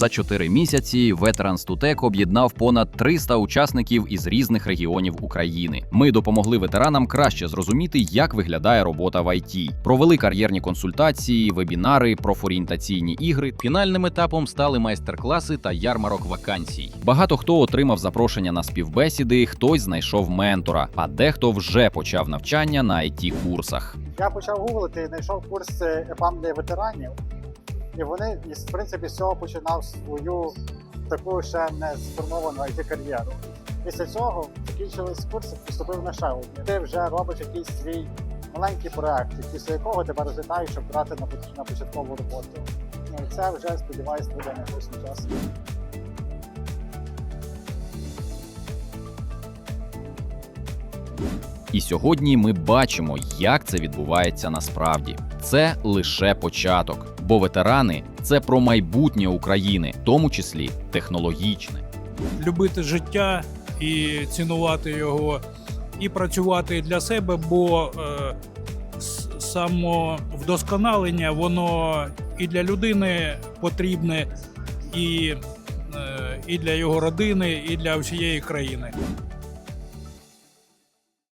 За чотири місяці Veterans to Tech об'єднав понад 300 учасників із різних регіонів України. Ми допомогли ветеранам краще зрозуміти, як виглядає робота в ІТ. Провели кар'єрні консультації, вебінари, профорієнтаційні ігри. Фінальним етапом стали майстер-класи та ярмарок вакансій. Багато хто отримав запрошення на співбесіди, хтось знайшов ментора, а дехто вже почав навчання на it курсах. Я почав гуглити, знайшов курс е, ЕПАМ для ветеранів, і вони, в принципі, з цього починав свою таку ще не сформовану it кар'єру. Після цього закінчились курси, поступив на ще один. Ти вже робиш якийсь свій маленький проект, після якого тебе розглядають, щоб брати на, початкову роботу. Ну, і це вже, сподіваюсь, буде на найближчим часом. І сьогодні ми бачимо, як це відбувається насправді. Це лише початок, бо ветерани це про майбутнє України, в тому числі технологічне. любити життя і цінувати його, і працювати для себе, бо е, самовдосконалення воно і для людини потрібне, і, е, і для його родини, і для всієї країни.